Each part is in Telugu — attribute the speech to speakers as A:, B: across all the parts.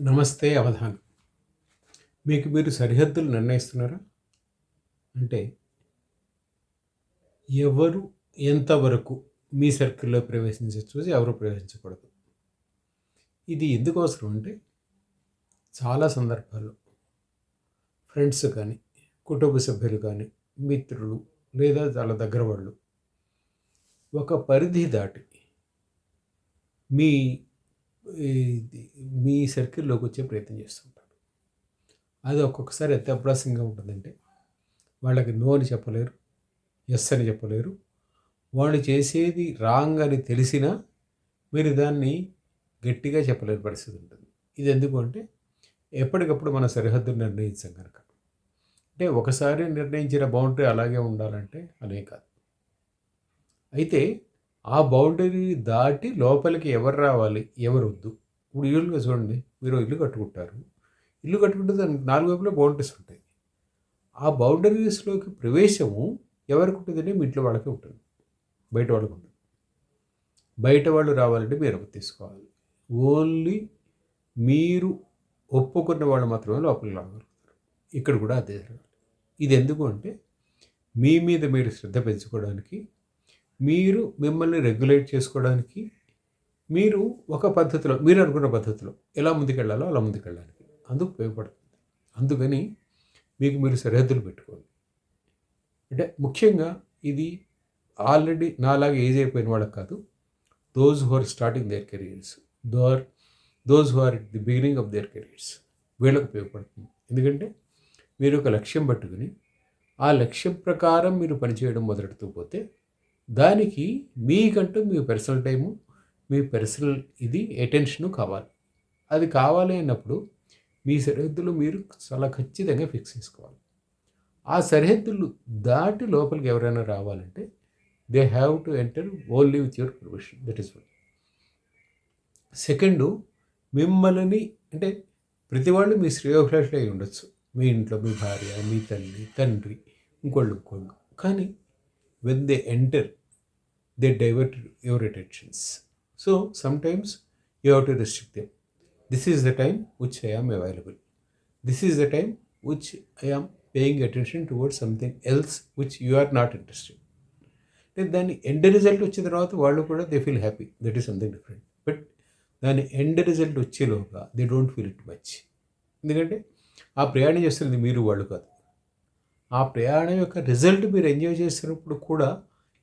A: నమస్తే అవధాన్. మీకు మీరు సరిహద్దులు నిర్ణయిస్తున్నారా? అంటే ఎవరు ఎంతవరకు మీ సర్కిల్లో ప్రవేశించవచ్చు ఎవరు ప్రవేశించకూడదు. ఇది ఎందుకు అవసరం అంటే చాలా సందర్భాల్లో ఫ్రెండ్స్ కానీ కుటుంబ సభ్యులు కానీ మిత్రులు లేదా చాలా దగ్గర వాళ్ళు ఒక పరిధి దాటి మీ మీ సర్కిల్లోకి వచ్చే ప్రయత్నం చేస్తుంటారు అది ఒక్కొక్కసారి ఎంత అభ్యాసంగా ఉంటుందంటే వాళ్ళకి నో అని చెప్పలేరు ఎస్ అని చెప్పలేరు. వాళ్ళు చేసేది రాంగ్ అని తెలిసినా మీరు దాన్ని గట్టిగా చెప్పలేని పరిస్థితి ఉంటుంది. ఇది ఎందుకు అంటే ఎప్పటికప్పుడు మన సరిహద్దులు నిర్ణయించాం కనుక అంటే ఒకసారి నిర్ణయించిన బౌండరీ అలాగే ఉండాలంటే అనే కాదు. అయితే ఆ బౌండరీ దాటి లోపలికి ఎవరు రావాలి? ఎవరు వద్దు ఇప్పుడు ఇల్లుగా చూడండి. మీరు ఇల్లు కట్టుకుంటారు. ఇల్లు కట్టుకుంటే దానికి నాలుగు వైపులా బౌండరీస్ ఉంటాయి. ఆ బౌండరీస్లోకి ప్రవేశము ఎవరికి ఉంటుందంటే మీ ఇంట్లో వాళ్ళకి ఉంటుంది. బయట వాళ్ళకి ఉంటుంది. బయట వాళ్ళు రావాలంటే మీరు తీసుకోవాలి. ఓన్లీ మీరు ఒప్పుకున్న వాళ్ళు మాత్రమే లోపలికి రాగలుగుతారు. ఇక్కడ కూడా అదే జరగాలి. ఇది ఎందుకు అంటే మీ మీద మీరు శ్రద్ధ పెంచుకోవడానికి మీరు మిమ్మల్ని రెగ్యులేట్ చేసుకోవడానికి మీరు ఒక పద్ధతిలో మీరు అనుకున్న పద్ధతిలో ఎలా ముందుకెళ్ళాలో అలా ముందుకెళ్ళడానికి అందుకు ఉపయోగపడుతుంది. అందుకని మీకు మీరు సరిహద్దులు పెట్టుకోండి. అంటే ముఖ్యంగా ఇది ఆల్రెడీ నాలాగా ఏజ్ అయిపోయిన వాళ్ళకి కాదు those who are starting their careers those those who are at the beginning of their careers వీళ్ళకి ఉపయోగపడుతుంది. ఎందుకంటే మీరు ఒక లక్ష్యం పట్టుకుని ఆ లక్ష్యం ప్రకారం మీరు పనిచేయడం మొదలెడుతూ పోతే దానికి మీకంటూ మీ పర్సనల్ టైము మీ పర్సనల్ ఇది అటెన్షను కావాలి. అది కావాలి అన్నప్పుడు మీ సరిహద్దులు మీరు చాలా ఖచ్చితంగా ఫిక్స్ చేసుకోవాలి. ఆ సరిహద్దులు దాటి లోపలికి ఎవరైనా రావాలంటే they have to enter only with your profession that is one second మిమ్మల్ని అంటే ప్రతి వాళ్ళు మీ శ్రేయోభిలాషులు అయి ఉండొచ్చు. మీ ఇంట్లో మీ భార్య మీ తల్లి తండ్రి ఇంకోళ్ళు ఇంకోళ్ళు. కానీ when they enter they divert your attentions. So sometimes you have to restrict them. This is the time which I am available. This is the time which I am paying attention towards something else which you are not interested. దాని ఎండ్ రిజల్ట్ వచ్చిన తర్వాత వాళ్ళు కూడా they feel happy that is something different but దాని end result వచ్చేలోగా they don't feel it much ఎందుకంటే ఆ ప్రయాణం చేస్తున్నది మీరు వాళ్ళు కాదు ఆ ప్రయాణం యొక్క రిజల్ట్ మీరు ఎంజాయ్ చేస్తున్నప్పుడు కూడా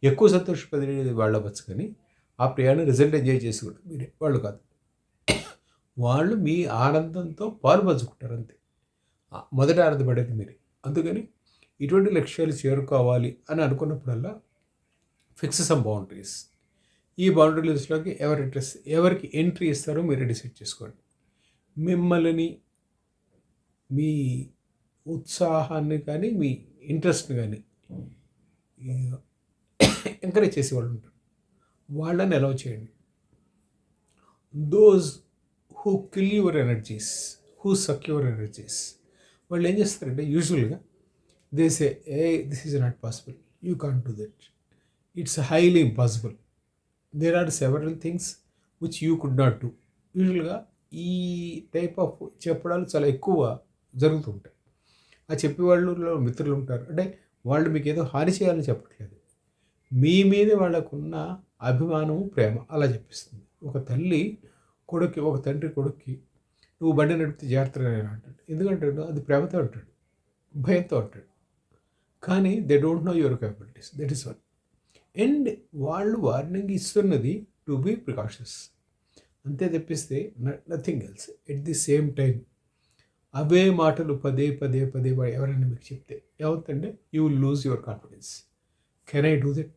A: ఎక్కువ సంతోషపడేది వాళ్ళు అవ్వచ్చు కానీ ఆ ప్రయాణం రిజల్ట్ ఎంజాయ్ చేసుకోవడం మీరే వాళ్ళు కాదు. వాళ్ళు మీ ఆనందంతో పాలు పంచుకుంటారు అంతే. మొదట ఆనందపడేది మీరే. అందుకని ఇటువంటి లక్ష్యాలు చేరుకోవాలి అని అనుకున్నప్పుడల్లా ఫిక్స్ సమ్ బౌండరీస్ ఈ బౌండరీస్లోకి ఎవరి ఇంట్రెస్ట్ ఎవరికి ఎంట్రీ ఇస్తారో మీరు డిసైడ్ చేసుకోండి. మిమ్మల్ని మీ ఉత్సాహాన్ని కానీ మీ ఇంట్రెస్ట్ని కానీ ఎంకరేజ్ చేసేవాళ్ళు ఉంటారు. వాళ్ళని అలౌ చేయండి. Those who kill your energies who suck your energies వాళ్ళు ఏం చేస్తారంటే యూజువల్గా they say a this is not possible you can't do that it's highly impossible there are several things which you could not do యూజువల్గా ఈ టైప్ ఆఫ్ చెప్పడాలు చాలా ఎక్కువ జరుగుతుంటాయి ఆ చెప్పేవాళ్ళు మిత్రులు ఉంటారు. అంటే వాళ్ళు మీకు ఏదో హాని చేయాలని చెప్పట్లేదు. మీ మీద వాళ్ళకున్న అభిమానము ప్రేమ. అలా చెప్పిస్తుంది. ఒక తల్లి కొడుక్కి ఒక తండ్రి కొడుక్కి నువ్వు బండి నడిపితే జాగ్రత్తగా అంటాడు. ఎందుకంటే అది ప్రేమతో అంటాడు. భయంతో అంటాడు. కానీ they don't know your capabilities that is one and వాళ్ళు వార్నింగ్ ఇస్తున్నది టు బీ ప్రికాషన్స్ అంతే తెప్పిస్తే nothing else at the same time అవే మాటలు పదే పదే పదే ఎవరైనా మీకు చెప్తే ఏమవుతుందంటే you will lose your confidence can I do that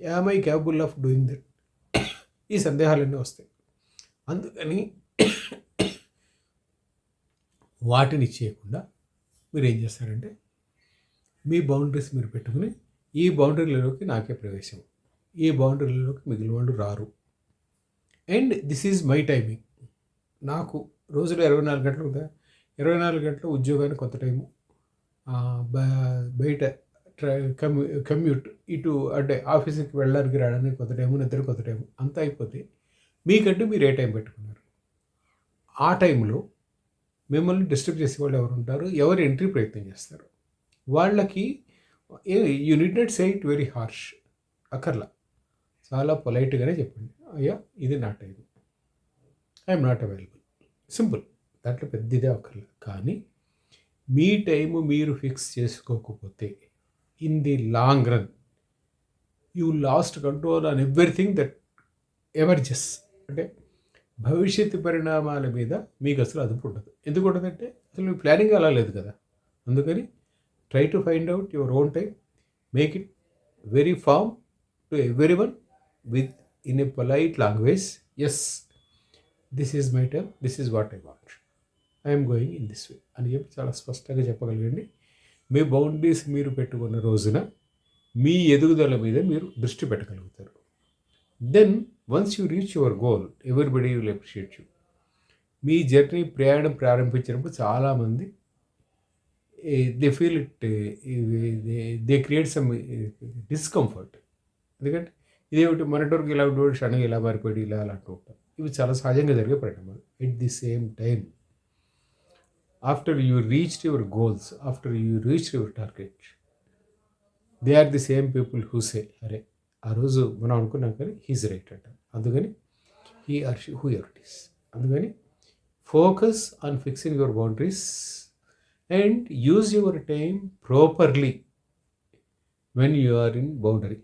A: am I capable of doing that ఈ సందేహాలన్నీ వస్తాయి. అందుకని వాటిని చేయకుండా మీరు ఏం చేస్తారంటే మీ బౌండరీస్ మీరు పెట్టుకుని ఈ బౌండరీలలోకి నాకే ప్రవేశం. ఈ బౌండరీలలోకి మిగిలిన వాళ్ళు రారు. And this is my timing నాకు రోజులో ఇరవై నాలుగు గంటలు ఇరవై నాలుగు గంటలు ఉద్యోగానికి కొంత టైము బయట కమ్యూ కమ్యూట్ ఇటు అంటే ఆఫీస్కి వెళ్ళడానికి రావడానికి కొంత టైము నిద్ర కొంత టైము అంతా అయిపోతే మీకంటూ మీరు ఏ టైం పెట్టుకున్నారు? ఆ టైంలో మిమ్మల్ని డిస్టర్బ్ చేసే వాళ్ళు ఎవరు ఉంటారు? ఎవరు ఎంట్రీ ప్రయత్నం చేస్తారు? వాళ్ళకి you need not say it very harsh. అక్కర్లా. చాలా పొలైట్గానే చెప్పండి. అయ్యా ఇది నా time. I'm not available. Simple. దాంట్లో పెద్దదే అక్కర్లేదు. కానీ మీ టైము మీరు ఫిక్స్ చేసుకోకపోతే in the long run you lost control on everything that emerges అంటే భవిష్యత్తు పరిణామాల మీద మీకు అసలు అదుపు ఉండదు. ఎందుకు ఉండదంటే అసలు మీ ప్లానింగ్ అలా లేదు కదా. అందుకని try to find out your own time make it very firm to every one with in a polite language yes this is my time this is what I want I'm going in this way అని చెప్పి చాలా స్పష్టంగా చెప్పగలిగండి. మీ బౌండరీస్ మీరు పెట్టుకున్న రోజున మీ ఎదుగుదల మీద మీరు దృష్టి పెట్టగలుగుతారు. Then once you reach your goal everybody will appreciate you me journey ప్రయాణం ప్రారంభించినప్పుడు చాలామంది they feel it they create some discomfort ఎందుకంటే ఇదేమిటి మనటోరికి ఇలా ఉండేవాడు షణ్గా ఇలా మారిపోయి ఇలా అలాంటి ఉంటాం ఇవి చాలా సహజంగా జరిగే పరిణామాలు. At the same time after you reached your goals after you reach your target they are the same people who say అరే ఆ రోజు మనం అనుకున్నాం కానీ హీజ్ రైట్ అంట. అందుకని he or she whoever it is అందుకని focus on fixing your boundaries and use your time properly when you are in boundary